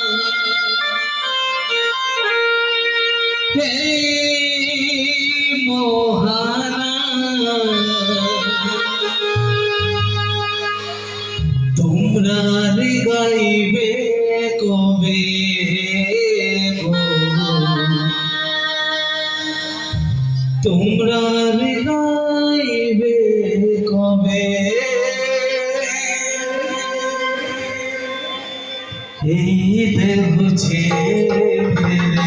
Música মুছে ফেলে।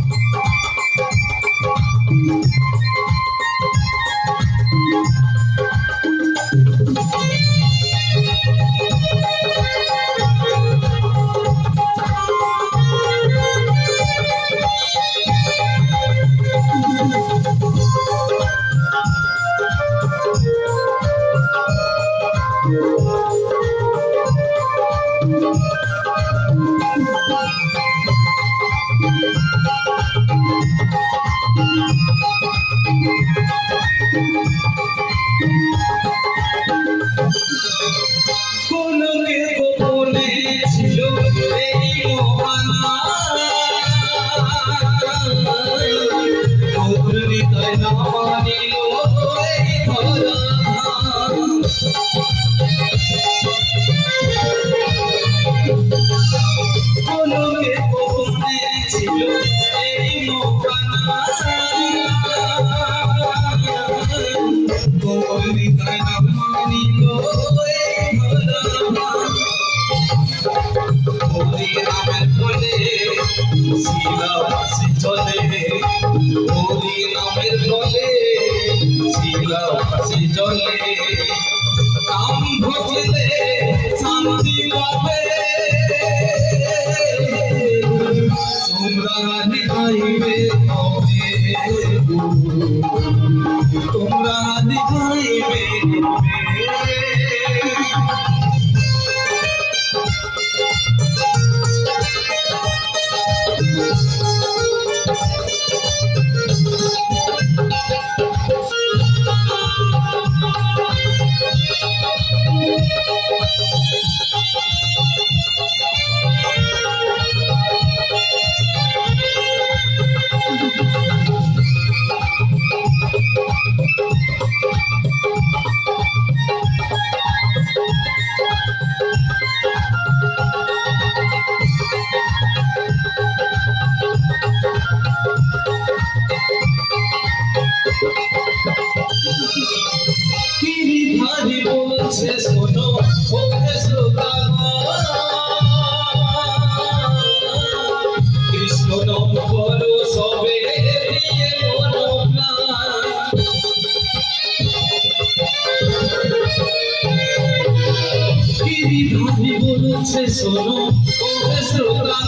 নামের কোলে শিলা ভাসি চলে হরি নামের শান্তি পাবে শোনো ওহে শ্রোতা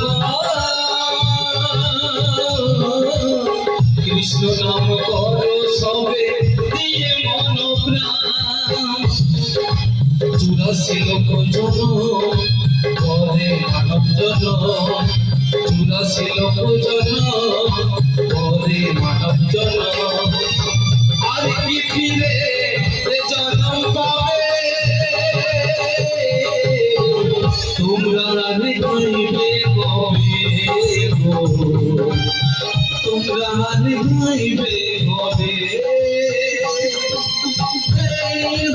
কৃষ্ণ নাম করো সবে দিয়ে মন প্রাণ চুরাশি লোক জন করে মানব জন চুরাশি লোক জন করে মানব জন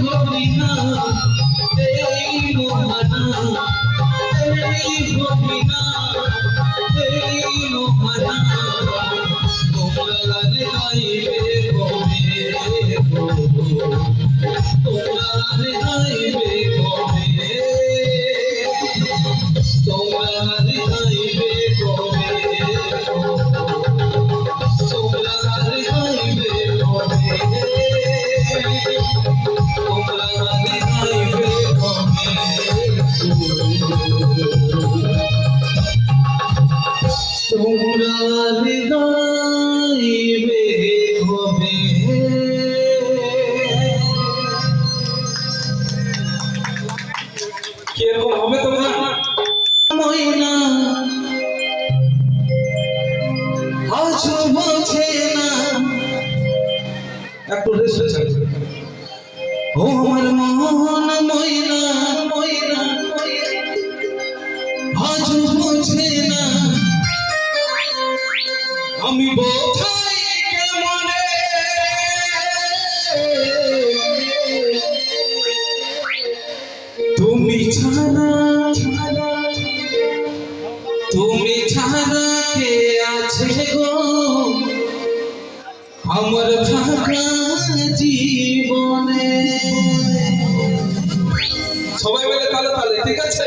হবি না তেরি মোহনা তেরি হবি না আছো বোঝে না। একটু রেস্ট ছাড়ি ও আমার মোহন ময়না ময়না আছো বোঝে না। তুমি ছাড়া তুমি ছাড়া। দেখো আমার ফাঁকা জীবনে। সবাই মিলে তালে তালে ঠিক আছে?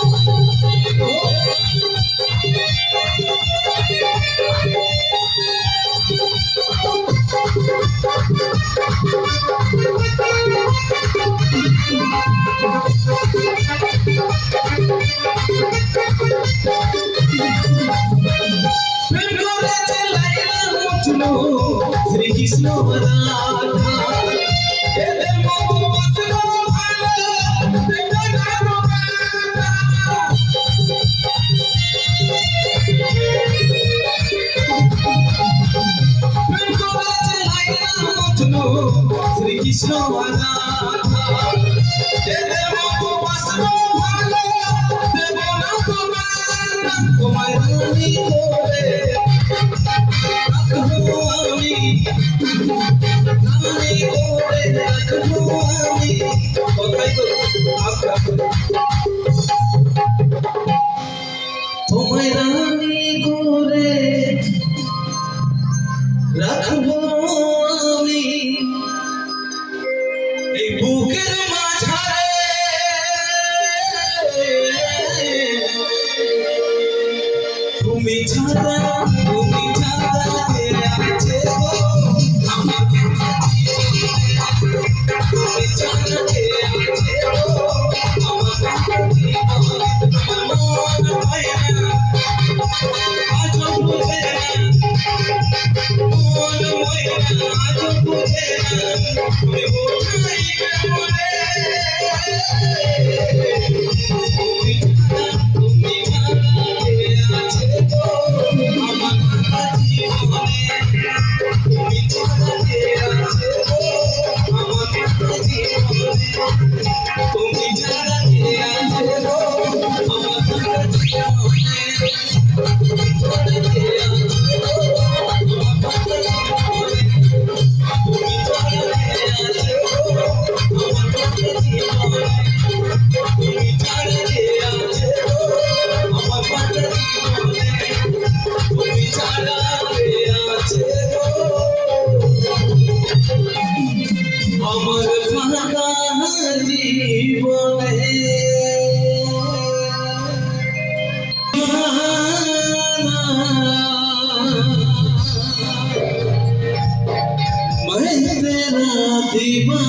snow with love. তুমি ছাড়া তুমি ছাড়া আছে গো? আমার তুমি ছাড়া আছে গো? আমার মন হয় না আজ বুঝে মন হয় না আজ বুঝে না তুমি বোঝাই না দিবা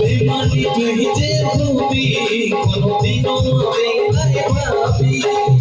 বেমানি তুই যে ভুবি কোনদিনও আমি ভাবি